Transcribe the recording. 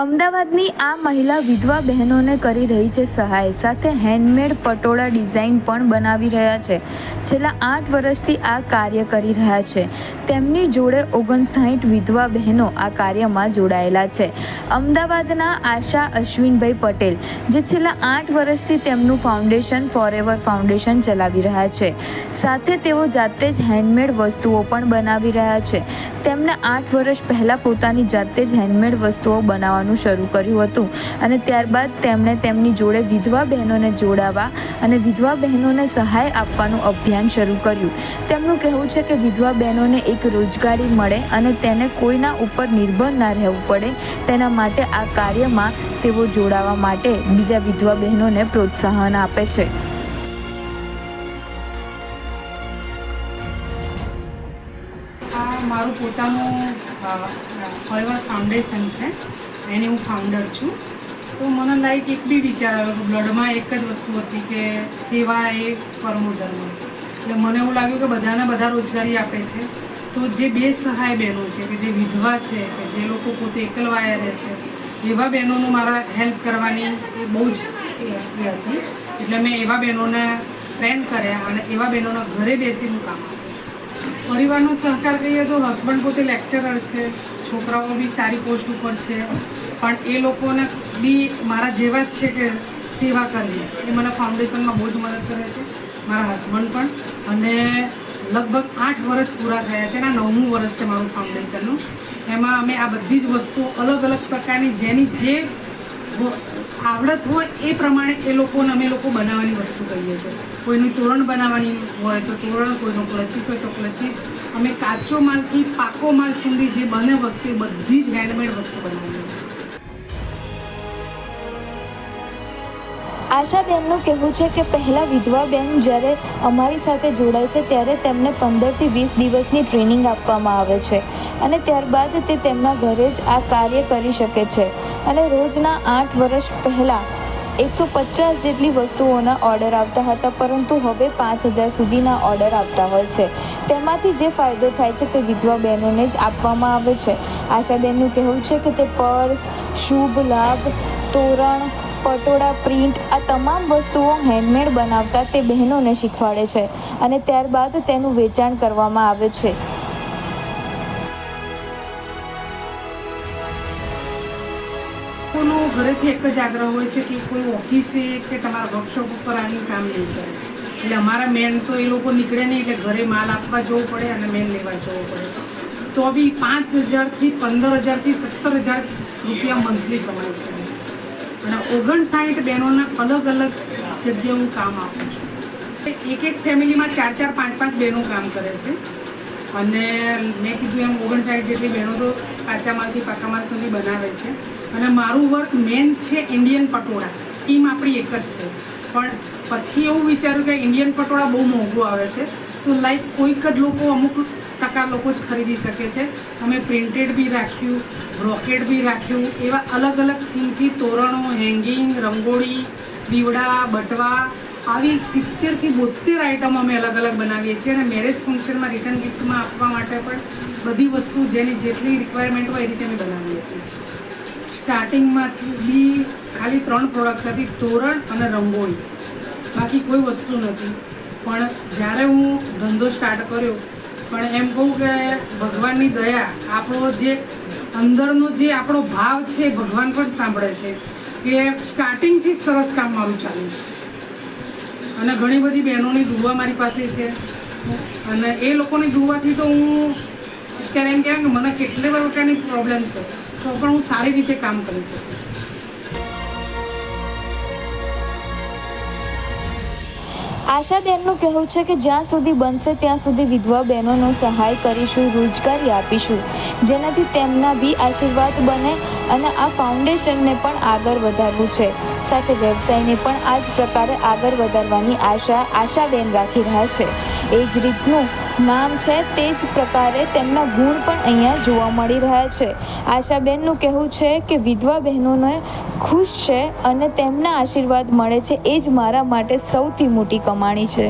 અમદાવાદની આ મહિલા વિધવા બહેનોને કરી રહી છે સહાય. સાથે હેન્ડમેડ પટોળા ડિઝાઇન પણ બનાવી રહ્યા છે. છેલ્લા આઠ વર્ષથી આ કાર્ય કરી રહ્યા છે. તેમની જોડે ઓગણસાઠ વિધવા બહેનો આ કાર્યમાં જોડાયેલા છે. અમદાવાદના આશા અશ્વિનભાઈ પટેલ, જે છેલ્લા આઠ વર્ષથી તેમનું ફાઉન્ડેશન ફોરએવર ફાઉન્ડેશન ચલાવી રહ્યા છે. સાથે તેઓ જાતે જ હેન્ડમેડ વસ્તુઓ પણ બનાવી રહ્યા છે. તેમણે આઠ વર્ષ પહેલાં પોતાની જાતે જ હેન્ડમેડ વસ્તુઓ બનાવવાનું શરૂ કર્યું હતું અને ત્યારબાદ તેમણે તેમની જોડે વિધવા બહેનોને જોડાવા અને વિધવા બહેનોને સહાય આપવાનું અભિયાન શરૂ કર્યું. તેમનું કહેવું છે કે વિધવા બહેનોને એક રોજગારી મળે અને તેને કોઈના ઉપર નિર્ભર ના રહેવું પડે તેના માટે આ કાર્યમાં તેઓ જોડાવા માટે બીજા વિધવા બહેનોને પ્રોત્સાહન આપે છે. મારું પોતાનું ફાઉન્ડેશન છે. એની હું ફાઉન્ડર છું. તો મને લાઈક એક બી વિચાર આવ્યો બ્લડમાં એક જ વસ્તુ હતી કે સેવા એ પરમો ધર્મ. એટલે મને એવું લાગ્યું કે બધાને બધા રોજગારી આપે છે. તો જે બે સહાય બહેનો છે, કે જે વિધવા છે, કે જે લોકો પોતે એકલવાયા રહે છે, એવા બહેનોનું મારા હેલ્પ કરવાની બહુ જ હતી. એટલે મેં એવા બહેનોને ટ્રેન કર્યા અને એવા બહેનોના ઘરે બેસીને કામ પરિવારનો સહકાર કહીએ તો હસબન્ડ પોતે લેક્ચરર છે, છોકરાઓ બી સારી પોસ્ટ ઉપર છે. પણ એ લોકોને બી મારા જેવા જ છે કે સેવા કરવી. એ મને ફાઉન્ડેશનમાં બહુ જ મદદ કરે છે. મારા હસબન્ડ પણ. અને લગભગ આઠ વર્ષ પૂરા થયા છે અને નવમું વર્ષ છે મારું ફાઉન્ડેશનનું એમાં અમે આ બધી જ વસ્તુઓ અલગ અલગ પ્રકારની જેની જે આવડત હોય એ પ્રમાણે એ લોકોને અમે લોકો બનાવવાની વસ્તુ કહીએ છીએ. કોઈનું તોરણ બનાવવાની હોય તો તોરણ, કોઈનું ક્લચીસ હોય તો ક્લચીસ. અમે કાચો માલથી પાકો માલ સુધી જે બને વસ્તુ બધી જ હેન્ડમેડ વસ્તુ બનાવીએ છીએ. આશાબેનનું કહેવું છે કે પહેલાં વિધવાબેન જ્યારે અમારી સાથે જોડાય છે, ત્યારે તેમને પંદરથી વીસ દિવસની ટ્રેનિંગ આપવામાં આવે છે અને ત્યારબાદ તે તેમના ઘરે જ આ કાર્ય કરી શકે છે. અને રોજના આઠ વર્ષ પહેલાં એકસો પચાસ જેટલી વસ્તુઓના ઓર્ડર આવતા હતા, પરંતુ હવે પાંચ હજાર સુધીના ઓર્ડર આવતા હોય છે. તેમાંથી જે ફાયદો થાય છે તે વિધવા બહેનોને જ આપવામાં આવે છે. આશાબેનનું કહેવું છે કે તે પર્સ, શુભ લાભ, તોરણ પટોળા, પ્રિન્ટ આ તમામ વસ્તુઓ હેન્ડમેડ બનાવતા તે બહેનોને શીખવાડે છે અને ત્યારબાદ તેનું વેચાણ કરવામાં આવે છે. લોકોનો ઘરેથી એક જ આગ્રહ હોય છે કે કોઈ ઓફિસે કે તમારા વર્કશોપ ઉપર આની કામ નહીં કરે. એટલે અમારા મેન તો એ લોકો નીકળે નહીં એટલે ઘરે માલ આપવા જવું પડે અને મેન લેવા જવું પડે. તો બી પાંચ હજારથી પંદર હજારથી સત્તર હજાર રૂપિયા મંથલી કમાય છે. અને ઓગણસાઠ બહેનોને અલગ અલગ જગ્યાએ હું કામ આપું છું. એક એક ફેમિલીમાં ચાર ચાર પાંચ પાંચ બહેનો કામ કરે છે. અને મેં કીધું એમ ઓગણસાઠ જેટલી બહેનો તો કાચા માલથી પાકા માલ સુધી બનાવે છે. અને મારું વર્ક મેન છે ઇન્ડિયન પટોળા. થીમ આપણી એક જ છે. પણ પછી એવું વિચાર્યું કે ઇન્ડિયન પટોળા બહુ મોંઘું આવે છે. તો લાઈક કોઈક જ લોકો અમુક ટકા લોકો જ ખરીદી શકે છે. અમે પ્રિન્ટેડ બી રાખ્યું બ્રોકેડ બી રાખ્યું, એવા અલગ અલગ થીમથી તોરણો, હેંગિંગ, રંગોળી, દીવડા, બટવા, આવી સિત્તેરથી બોતેર આઇટમ અમે અલગ અલગ બનાવીએ છીએ અને મેરેજ ફંક્શનમાં રિટર્ન ગિફ્ટમાં આપવા માટે પણ બધી વસ્તુ જેની જેટલી રિક્વાયરમેન્ટ હોય એ રીતે અમે બનાવી આપીએ છીએ. સ્ટાર્ટિંગમાંથી બી ખાલી ત્રણ પ્રોડક્ટ્સ હતી, તોરણ અને રંગોળી. બાકી કોઈ વસ્તુ નથી. પણ જ્યારે હું ધંધો સ્ટાર્ટ કર્યો પણ એમ કહું કે ભગવાનની દયા, આપણો જે અંદરનો જે આપણો ભાવ છે, ભગવાન પણ સાંભળે છે કે સ્ટાર્ટિંગથી જ સરસ કામ મારું ચાલ્યું છે. અને ઘણી બધી બહેનોની દુવા મારી પાસે છે. અને એ લોકોની દુવાથી તો હું અત્યારે એમ કહેવાય કે મને કેટલી પ્રકારની પ્રોબ્લેમ છે, તો પણ હું સારી રીતે કામ કરી શકું આશાબેનનું કહેવું છે કે જ્યાં સુધી બનશે ત્યાં સુધી વિધવા બહેનોનો સહાય કરીશું, રોજગારી આપીશું. જેનાથી તેમના બી આશીર્વાદ બને અને આ ફાઉન્ડેશનને પણ આગળ વધારવું છે. સાથે વ્યવસાયને પણ આ જ પ્રકારે આગળ વધારવાની આશા આશાબેન રાખી રહ્યા છે. એ જ રીતનું નામ છે તે જ પ્રકારે તેમના ગુણ પણ અહીંયા જોવા મળી રહ્યા છે. આશાબેનનું કહેવું છે કે વિધવા બહેનોને ખુશ છે અને તેમના આશીર્વાદ મળે છે, એ જ મારા માટે સૌથી મોટી કમાણી છે.